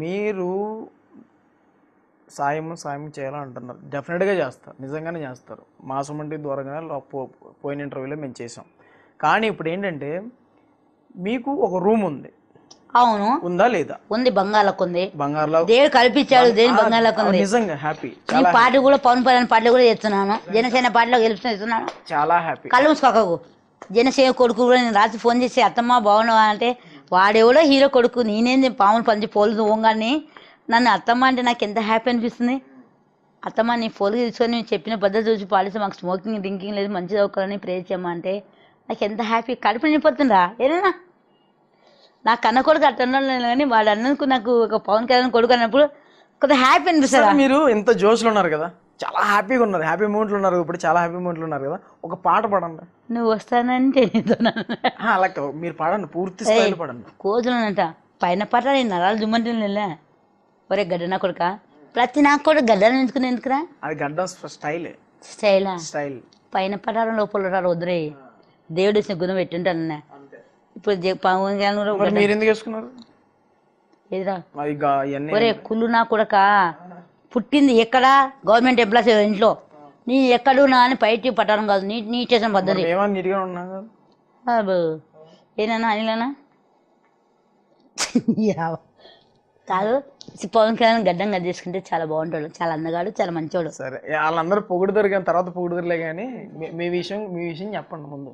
మీరు సాయం సాయం చేయాలని అంటున్నారు డెఫినెట్గా చేస్తారు. నిజంగానే చేస్తారు. మాసమంటి ద్వారాగానే పోయిన ఇంటర్వ్యూలో మేము చేసాం కానీ ఇప్పుడు ఏంటంటే మీకు ఒక రూమ్ ఉంది. అవును. ఉందా లేదా? ఉంది బంగాళకు ఉంది. బంగారులో దేవుడు కల్పించాడు దేని బంగాళకు ఉంది. నిజంగా హ్యాపీ నీ పాట కూడా పవన్ కళ్యాణ్ పాటలు కూడా చేస్తున్నాను. జనసేన పాటలో గెలుపుతున్నాను చాలా హ్యాపీ కళ్ళు మూసుకోకకు జనసేన కొడుకు కూడా నేను రాత్రి ఫోన్ చేసి అత్తమ్మ బాగున్నావా? అంటే వాడెవడో హీరో కొడుకు నేనేం పాములు పంచి పోలు ఓంగాని నన్ను అత్తమ్మ అంటే నాకు ఎంత హ్యాపీ అనిపిస్తుంది? అత్తమ్మ నీ ఫోన్ తీసుకొని నేను చెప్పిన పద్ధతి చూసి పాలిస్తే మాకు స్మోకింగ్ డ్రింకింగ్ లేదు మంచి చదువుకోవాలని ప్రే చేయమంటే నాకు ఎంత హ్యాపీ కడుపు నిండిపోతుందా? ఏదైనా? నా కన్న కొడుకు అట్టన్నాను కానీ వాడు అన్నందుకు నాకు ఒక పవన్ కళ్యాణ్ కొడుకు అన్నప్పుడు కొంత హ్యాపీ అనిపిస్తుంది? మీరు ఎంత జోష్లో ఉన్నారు కదా. చాలా హ్యాపీగా ఉన్నారు. హ్యాపీ మూమెంట్లు ఉన్నారు. ఇప్పుడు చాలా హ్యాపీ మూమెంట్లు ఉన్నారు కదా. ఒక పాట పాడండి. నువ్వు వస్తానంటే అలా. మీరు పాడండి. పూర్తి స్థాయిలో పాడండి. కోతులనంట. పైన పట్ల నేను నరాలు జుమ్మంటే నెలే ఒరే గడ్డ నా కొడుక? ప్రతి నాకు కూడా గడ్డలు ఎంచుకుని ఎందుకురా? అది గడ్డ స్టైల్. స్టైలా? స్టైల్. పైన పటారం లోపల వదిలే దేవుడు ఇచ్చిన గుణం పెట్టుంటాను ఇప్పుడు పవన్ కళ్యాణ్ మరి ఎందుకు వేసుకున్నారు? ఇవన్నీ ఒరే కుళ్ళు నా కొడక? పుట్టింది ఎక్కడ? గవర్నమెంట్ ఎంప్లాయీస్ ఇంట్లో. నీ ఎక్కడు నా అని బయటికి పట్టడం కాదు. నీ నీ చేసిన పద్ధతి. ఏనన్నా అనిలనా. కాదు పవన్ కళ్యాణ్ గడ్డం గది చేసుకుంటే చాలా బాగుంటాడు. చాలా అందగాడు చాలా మంచోడు. సరే. వాళ్ళందరూ పొగుడుతారు కానీ తర్వాత పొగుడుతారులే కానీ మీ విషయం మీ విషయం చెప్పండి ముందు.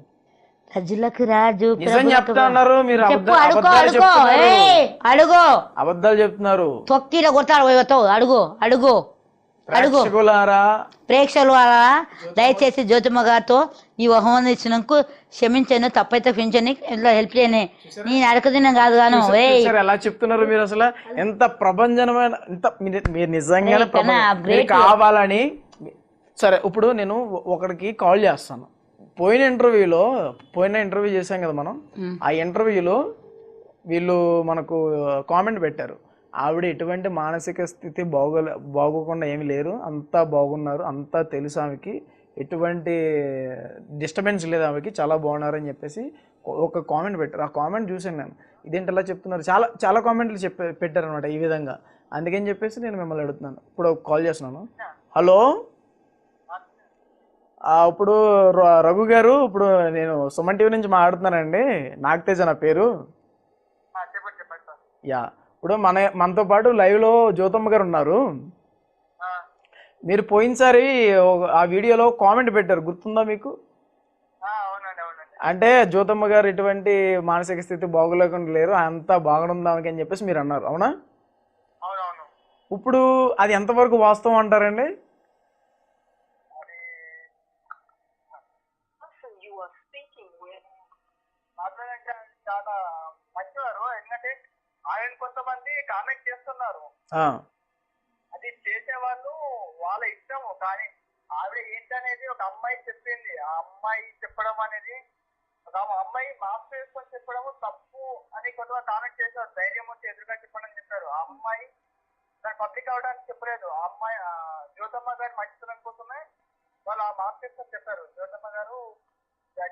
రజులకు రాజు నిజం చెప్తా మీరు చెప్పు అడుగో అబద్ధాలు అడుగో. చెప్తున్నారు. ఏయ్, అడుగో. అబద్ధాలు చెప్తున్నారు. తొక్కిలో పోయతో అడుగు అడుగు అడుగు. ప్రేక్షకులారా. ప్రేక్షకుల వాళ్ళ దయచేసి జ్యోతిమ్మ గారితో ఈ బహుమతి ఇచ్చినందుకు క్షమించాను తప్పైతే క్షమించని ఇట్లా హెల్ప్ చేయని. నేను అడగదిన కాదు గాను ఎలా చెప్తున్నారు మీరు అసలు? ఎంత ప్రభంజనమైన ఎంత మీరు నిజంగానే. కావాలని సరే ఇప్పుడు నేను ఒకడికి కాల్ చేస్తాను. పోయిన ఇంటర్వ్యూలో పోయిన ఇంటర్వ్యూ చేశాం కదా మనం. ఆ ఇంటర్వ్యూలో వీళ్ళు మనకు కామెంట్ పెట్టారు. ఆవిడ ఎటువంటి మానసిక స్థితి బాగోలే బాగోకుండా ఏమి లేరు. అంతా బాగున్నారు అంతా తెలుసు ఆమెకి. ఎటువంటి డిస్టర్బెన్స్ లేదు ఆమెకి చాలా బాగున్నారు అని చెప్పేసి ఒక కామెంట్ పెట్టారు. ఆ కామెంట్ చూసాను నేను. ఇదేంటి ఎలా చెప్తున్నారు? చాలా చాలా కామెంట్లు చెప్పే పెట్టారనమాట ఈ విధంగా. అందుకని చెప్పేసి నేను మిమ్మల్ని అడుగుతున్నాను. ఇప్పుడు కాల్ చేస్తున్నాను. హలో? ఇప్పుడు రఘు గారు ఇప్పుడు నేను సుమన్ టీవీ నుంచి మాట్లాడుతున్నానండి. నాగతేజ నా పేరు. యా ఇప్పుడు మన మనతో పాటు లైవ్లో జ్యోతమ్మ గారు ఉన్నారు. మీరు పోయినసారి ఆ వీడియోలో కామెంట్ పెట్టారు. గుర్తుందా మీకు? అంటే జ్యోతమ్మ గారు ఎటువంటి మానసిక స్థితి బాగోలేకుండా లేరు. అంతా బాగుంది ఆమెకి అని చెప్పేసి మీరు అన్నారు. అవునా? ఇప్పుడు అది ఎంతవరకు వాస్తవం అంటారండి మాట్లాడంటే ఆయన చాలా మంచివారు ఎందుకంటే కొంతమంది కామెంట్ చేస్తున్నారు. అది చేసేవాళ్ళు వాళ్ళ ఇష్టము కానీ ఆవిడ ఏంటనేది ఒక అమ్మాయి చెప్పింది. ఆ అమ్మాయి చెప్పడం అనేది ఒక అమ్మాయి మాస్క్ వేసుకొని చెప్పడము తప్పు అని కొంతమంది కామెంట్ చేశారు. ధైర్యం వచ్చి ఎదురుగా చెప్పడం చెప్పారు. ఆ అమ్మాయి దాని పబ్లిక్ అవడానికి చెప్పలేదు. ఆ అమ్మాయి జ్యోతమ్మ గారి మంచితనం కోసమే వాళ్ళు ఆ మాస్క్ వేసుకొని చెప్పారు. జ్యోతమ్మ గారు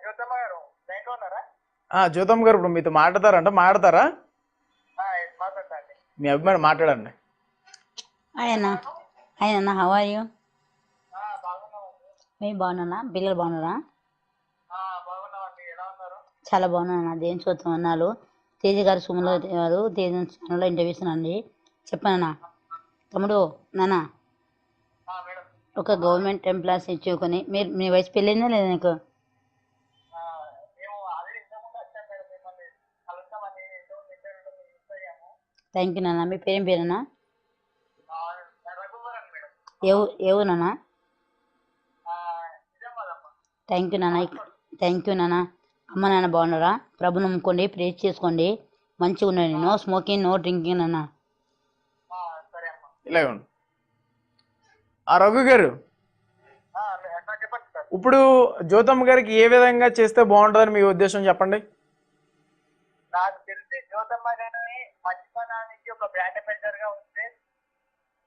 జ్యోతమ్మ గారు లైన్లో ఉన్నారా? ఆ, జ్యోతమ్మ గారు ఇప్పుడు మీతో మాట్లాడతారంట. మాట్లాడతారా? మీ అభిమాని మాట్లాడండి. ఆయన ఆయన హౌ ఆర్ యూ మేము బాగున్నానా పిల్లలు బాగున్నారా? చాలా బాగున్నాను దేని చూద్దాం అన్నారు? తేజ గారు సుమల గారు తేజ ఛానల్లో ఇంటర్వ్యూస్ అండి చెప్పానన్నా తమ్ముడు మేడం. ఒక గవర్నమెంట్ ఎంప్లాయీస్ ఇచ్చుకొని మీరు మీ వయసు పెళ్ళిందా లేదా నీకు? థ్యాంక్ యూ నాన్న. మీ పేరేం పేరేనా ఏవు ఏవు నాన్న? థ్యాంక్ యూ నాన్న. థ్యాంక్ యూ నాన్న. అమ్మ నాన్న బాగున్నారా? ప్రభు నమ్ముకోండి ప్రేస్ చేసుకోండి. మంచిగా ఉండండి నో స్మోకింగ్ నో డ్రింకింగ్ నాన్న. ఆ, సరే అమ్మ. ఇలా ఇవ్వండి ఆ రఘు గారు ఇప్పుడు జ్యోతమ్మ గారికి ఏ విధంగా చేస్తే బాగుంటుందని మీ ఉద్దేశం చెప్పండి. నాకు తెలిసి జ్యోతమ్మ మంచితనానికి ఒక బ్రాండ్ అంబాసిడర్గా ఉంటే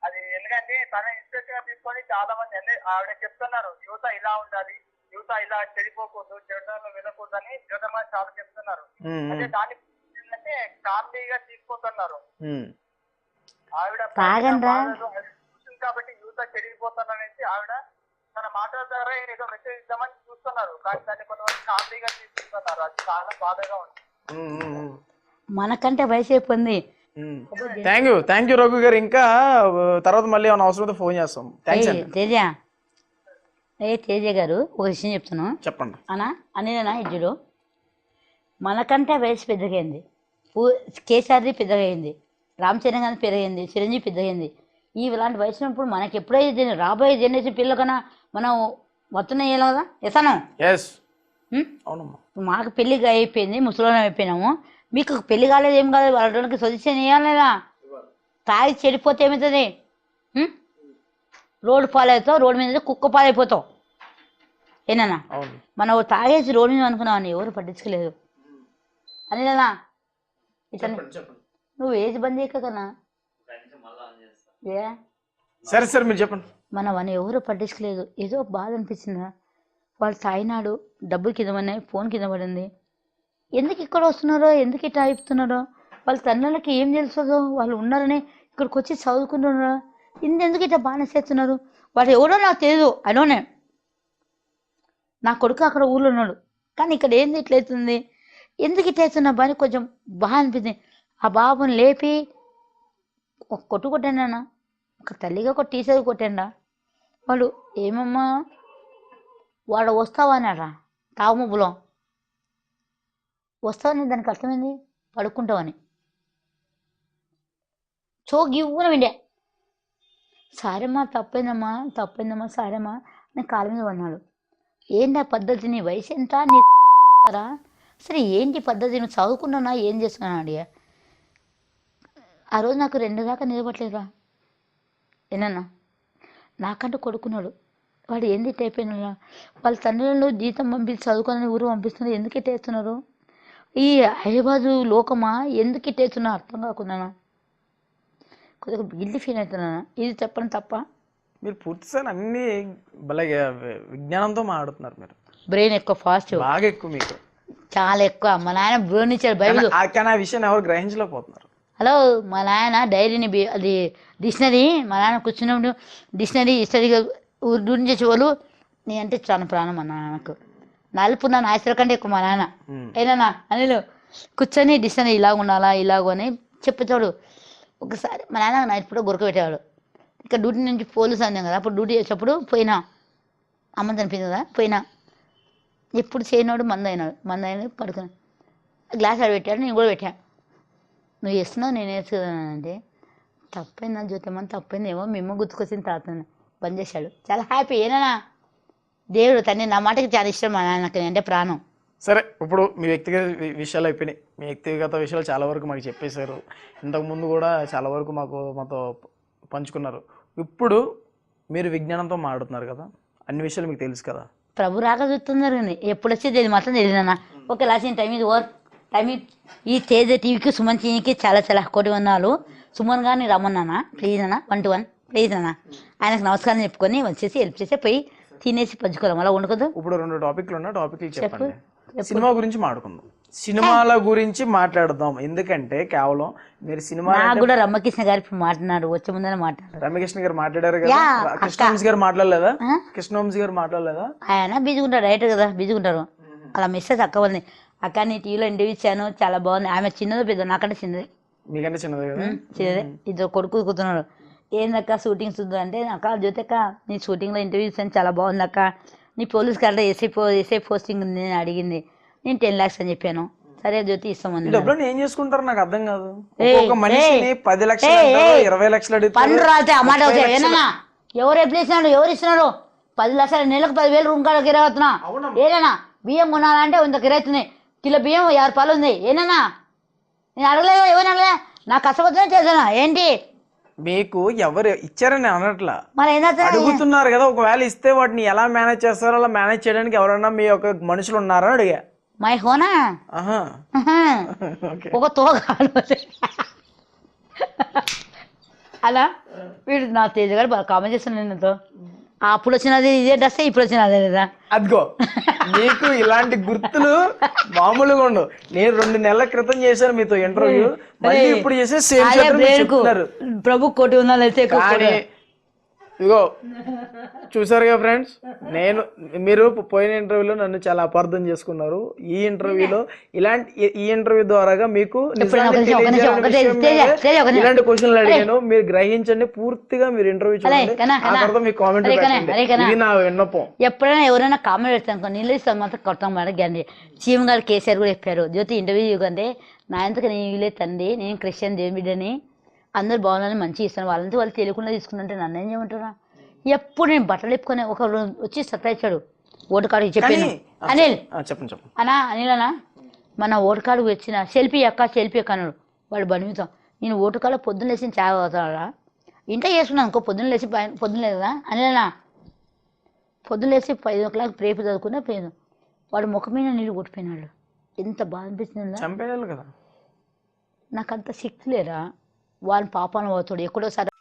అది ఎందుకంటే తన ఇన్స్పిరేషన్గా తీసుకొని చాలా మంది ఆవిడ చెప్తున్నారు యువత ఇలా ఉండాలి యువత ఇలా చెడిపోకూడదు చెడులో వెళ్ళకూడదని జ్యోతమ్మ చాలా చెప్తున్నారు. అంటే దాన్ని ఏంటంటే కామెడీగా తీసుకుంటున్నారు. ఆవిడ చూసింది కాబట్టి యూత్ చెడిగిపోతాననేసి ఆవిడ తన మాటల ద్వారా ఏదో మెసేజ్ ఇద్దామని చూస్తున్నారు. కానీ దాన్ని కొంతమంది కామెడీగా తీసుకుంటున్నారు. అది చాలా బాధగా ఉంది. మనకంటే వయసు అయిపోయింది thank you thank you Raghu గారు. ఇంకా తర్వాత మళ్ళీ ఏమైనా అవసరం ఫోన్ చేస్తాం. థ్యాంక్స్ తేజ. ఏ తేజ గారు ఒక విషయం చెప్తున్నాను చెప్పండి. అనా అనిలేనా ఇజ్జుడు మనకంటే వయసు పెద్దగైంది. పూ కేసీఆర్ది పెద్దగైంది. రామచరణ్ గారి పెరిగింది చిరంజీవి పెద్దగైంది. ఈ ఇలాంటి వయసు ఉన్నప్పుడు మనకి ఎప్పుడైతే రాబోయే జనరేషన్ పిల్లలకన్నా మనం వస్తున్నాయి కదా ఎసను మాకు పెళ్ళి అయిపోయింది ముసలిం అయిపోయినాము. మీకు పెళ్ళి కాలేదు ఏం కాలేదు వాళ్ళకి సజెషన్ ఇవ్వాలేదా తాగి చెడిపోతే ఏమవుతుంది? రోడ్డు పాలవుతావు రోడ్డు మీద కుక్క పాలైపోతావు. ఏనా అవును. మనం తాగేసి రోడ్డు మీద అనుకున్నామని ఎవరు పట్టించుకోలేదు. అనిలేనా ఇట్లా నువ్వు ఏజ్ బంద్ చేయక కన్నా. ఏ? సరే సరే మీరు చెప్పండి. మనం అని ఎవరు పట్టించుకోలేదు. ఏదో బాధ అనిపించిందా వాళ్ళు తాగినాడు డబ్బులు కింద పడినాయి ఫోన్ కింద పడింది. ఎందుకు ఇక్కడ వస్తున్నారో ఎందుకు ఇట్లా అయిపోతున్నారో వాళ్ళ తండ్రులకి ఏం తెలుస్తుందో వాళ్ళు ఉన్నారని ఇక్కడికి వచ్చి చదువుకుంటున్నారా? ఇందెందుకు ఎందుకు ఇట్లా బాగానే చేస్తున్నారు వాడు ఎవడో నాకు తెలియదు అనోనే నా కొడుకు అక్కడ ఊళ్ళో ఉన్నాడు. కానీ ఇక్కడ ఏంది ఇట్లా అవుతుంది? ఎందుకు ఇట్లా అవుతున్నా కొంచెం బాగా అనిపించింది. ఆ బాబుని లేపి ఒక కొట్టు కొట్టాను ఒక తల్లిగా ఒక టీచర్ కొట్టాడా వాడు ఏమమ్మా? వాడు వస్తావా అన్నాడా తాగుమబ్బులో వస్తావని దానికి అర్థమైంది? పడుకుంటావని. చో గివ్వున విండే. సారమ్మా తప్పైందమ్మా తప్పైందమ్మా సారమ్మా నేను కాళ్ళ మీద అన్నాడు ఏంటి ఆ పద్ధతి? నీ వయసు ఎంత? నీ సరే ఏంటి పద్ధతి? నువ్వు చదువుకున్నానా? ఏం చేస్తున్నాను అడిగా. ఆ రోజు నాకు రెండు దాకా నిలబట్లేదురా ఏనన్నా? నాకంటూ కొడుకున్నాడు. వాడు ఏంది టైపోయినా వాళ్ళ తండ్రులను జీతం పంపించి చదువుకోవాలని ఊరు పంపిస్తున్నారు. ఎందుకు ఇట్టేస్తున్నారు ఈ హైదరాబాదు లోకమా? ఎందుకు ఇట్టేస్తున్నా అర్థం కాకుండా కొద్దిగా గిల్టీ ఫీల్ అవుతున్నాను ఇది చెప్పడం తప్ప. మీరు పూర్తిసారి అన్ని భలే విజ్ఞానంతో మాట్లాడుతున్నారు మీరు. బ్రెయిన్ ఎక్కువ ఫాస్ట్ బాగా ఎక్కువ మీకు. చాలా ఎక్కువ. మా నాయన బ్రోన్ ఇచ్చాడు బైబిల్. కానీ ఆ- విషయాన్ని ఎవరు గ్రహించలేకపోతున్నారు హలో మా నాయన డైరీని అది డిక్షనరీ మా నాన్న కూర్చున్నప్పుడు డిక్షనరీ ఉర్దూ నుంచి వాళ్ళు నీ అంటే చాలా ప్రాణం మా నాన్నకు నలుపు నా నాయసర కంటే ఎక్కువ మా నాన్న. ఏనా అనిలు కూర్చొని డిక్షనరీ ఇలాగ ఉండాలా ఇలాగో అని చెప్పుతాడు ఒకసారి మా నాన్న నైట్ పూట గురక పెట్టేవాడు. ఇక్కడ డ్యూటీ నుంచి పోలీస్ అన్నాం కదా అప్పుడు డ్యూటీ చేసేటప్పుడు పోయినా. అమ్మ చనిపోయింది కదా పోయినా. ఎప్పుడు చేయనోడు మంద అయినాడు మంద అయినాడు పడుకుని గ్లాస్ ఆడ పెట్టాడు నేను కూడా పెట్టాను నువ్వు చేస్తున్నావు నేను వేసుకున్నానంటే తప్పైందా జ్యోతిమని తప్పైందేమో మేము గుర్తుకొచ్చిన తాత బంద్ చేశాడు. చాలా హ్యాపీ ఏనా దేవుడు తన్ని నా మాటకి చాలా ఇష్టం మా నాన్నకి అంటే ప్రాణం. సరే ఇప్పుడు మీ వ్యక్తిగత విషయాలు అయిపోయినాయి. మీ వ్యక్తిగత విషయాలు చాలా వరకు మాకు చెప్పేశారు. ఇంతకుముందు కూడా చాలా వరకు మాకు మాతో పంచుకున్నారు. ఇప్పుడు మీరు విజ్ఞానంతో మాట్లాడుతున్నారు కదా అన్ని విషయాలు మీకు తెలుసు కదా. ప్రభు రాక చూస్తున్నారు కానీ ఎప్పుడు వచ్చేది తెలియదు మాత్రం తెలియదన్న ఓకే లాసిన టైం ఇది ఓవర్ టైం ఇది. ఈ తేజ టీవీకి సుమన్ టీవీకి చాలా చాలా కోటి వందనాలు సుమన్ గారిని రమ్మన్నానా ప్లీజ్ అన్న వన్ టు వన్ ప్లీజ్ అన్న ఆయనకు నమస్కారం చెప్పుకొని వచ్చేసి హెల్ప్ చేసి పోయి తినేసి పంచుకోవాలి అలా ఉండకూడదు. ఇప్పుడు రెండు టాపిక్లు ఉన్న టాపిక్లు చెప్పు. చెప్పండి. సినిమా గురించి మాట్లాడుకుందాం. సినిమాల గురించి మాట్లాడదాం. ఎందుకంటే కేవలం మీరు సినిమా కూడా రమ్మకృష్ణ గారు మాట్లాడినాడు వచ్చే ముందనే మాట్లాడారు. రమ్యకృష్ణ గారు మాట్లాడారు కదా? కృష్ణవంశీ గారు మాట్లాడలేదా? కృష్ణవంశీ గారు మాట్లాడలేదా? ఆయన బిజీగా ఉంటారు డైరెక్టర్ కదా బిజీగా ఉంటారు. అలా మెసేజ్ అక్క ఉంది అక్క నీ టీవీలో ఇంటర్వ్యూ ఇచ్చాను చాలా బాగుంది. ఆమె చిన్నదో పెద్ద నాకంటే చిన్నది. మీకంటే చిన్నదే కదా? చిన్నదే. ఇద్దరు కొడుకు కూతున్నాడు ఏందక్క షూటింగ్ చూద్దాం అంటే అక్క జ్యోతి అక్క నీ షూటింగ్లో ఇంటర్వ్యూ ఇచ్చాను చాలా బాగుంది అక్క నీ పోలీస్ కార్డు ఎస్ఐ పో ఎస్ఐ పోస్టింగ్ ఉంది అని అడిగింది. నేను టెన్ ల్యాక్స్ అని చెప్పాను. సరే జ్యోతి ఇస్తామని డబ్బులు ఏం చేసుకుంటారు నాకు అర్థం కాదు. ఒక్కొక్క మనిషిని పది లక్షలు. ఇరవై లక్షలు పన్ను రాతే ఆ మాట ముప్పై అవుతాయి లక్షలు. ఏనా ఎవరు ఎప్పుడు ఎవరు ఇస్తున్నారు? పది లక్షలు నెలకు పదివేలు రూమ్ కాడ అవునమ్మా. ఏనా బియ్యం కొనాలంటే ఇంత కిరావుతున్నాయి కిలో బియ్యం యాభై రూపాయలు ఉంది. ఏనా నేను అడగలేదు? ఎవరు అడగలే? నాకు కష్టపడుతున్నా చేస్తున్నా ఏంటి? మీకు ఎవరు ఇచ్చారని అనట్లా. అడుగుతున్నారు కదా ఒకవేళ ఇస్తే వాటిని ఎలా మేనేజ్ చేస్తారో అలా మేనేజ్ చేయడానికి ఎవరైనా మీ యొక్క మనుషులు ఉన్నారని అడిగా. మై హోనా? ఒక తోగాడు అలా వీడు నా తేజ గారు బాగా కామెంట్ చేస్తున్నాను అప్పుడు వచ్చినది ఇదే డ్రెస్ ఇప్పుడు వచ్చినది అదే కదా అదిగో. మీకు ఇలాంటి గుర్తులు మామూలుగా ఉండవు. నేను రెండు నెలల క్రితం చేశాను మీతో ఇంటర్వ్యూ మళ్ళీ ఇప్పుడు చేసే సేమ్ చెప్తున్నారు. ప్రభు కోటి ఉందా లేతే ఇగో చూసారుగా ఫ్రెండ్స్? నేను మీరు పోయిన ఇంటర్వ్యూలో నన్ను చాలా అపార్థం చేసుకున్నారు. ఈ ఇంటర్వ్యూలో ఇలాంటి ఈ- ఇంటర్వ్యూ ద్వారాగా మీకు. ఇలాంటి క్వశ్చన్లు అడిగాను మీరు గ్రహించండి పూర్తిగా మీరు ఇంటర్వ్యూ చూడండి. ఆ. తర్వాత మీ కామెంట్. ఇది నా విన్నపం. ఎప్పుడైనా ఎవరైనా కామెంట్ పెడతాను ఇస్తాను మాత్రం కొడతాం మేడం సీఎం గారు కేసీఆర్ కూడా చెప్పారు జ్యోతి ఇంటర్వ్యూ అంటే నా ఎంతకు నేను ఇల్లే తండ్రి? నేను క్రిస్టియన్ దేవుని బిడ్డని. అందరు బాగున్నారని మంచిగా ఇస్తాను. వాళ్ళంతా వాళ్ళు తెలియకుండా తీసుకున్నంటే నన్ను ఏం చేయమంటారా ఎప్పుడు నేను బట్టలు ఎప్పుకొని ఒక రోజు వచ్చి సతాయించాడు ఓటు కార్డు చెప్పాను. అనిల్. చెప్పండి చెప్పండి. అనా అనిల్ అన్నా మన ఓటు కార్డు వచ్చిన సెల్ఫీ అక్క సెల్ఫీ అక్క అన్నాడు. వాడు బండి మీద నేను ఓటు కార్డు పొద్దున్న లేచి చాయ్ తాగుతాడా ఇంట చేసుకున్నాను అనుకో పొద్దున్న లేచి పొద్దున్న లేదు అనిలనా పొద్దున్న లేచి ఓ క్లాక్ ప్రేపు చదువుకున్నా పోయాను వాడు ముఖం మీద నీళ్ళు కొట్టిపోయినాడు. ఎంత బాధ అనిపిస్తుంది? కదా. నాకు అంత వాళ్ళ లేరా వాళ్ళ పాపాలను పోతాడు ఎక్కడోసారి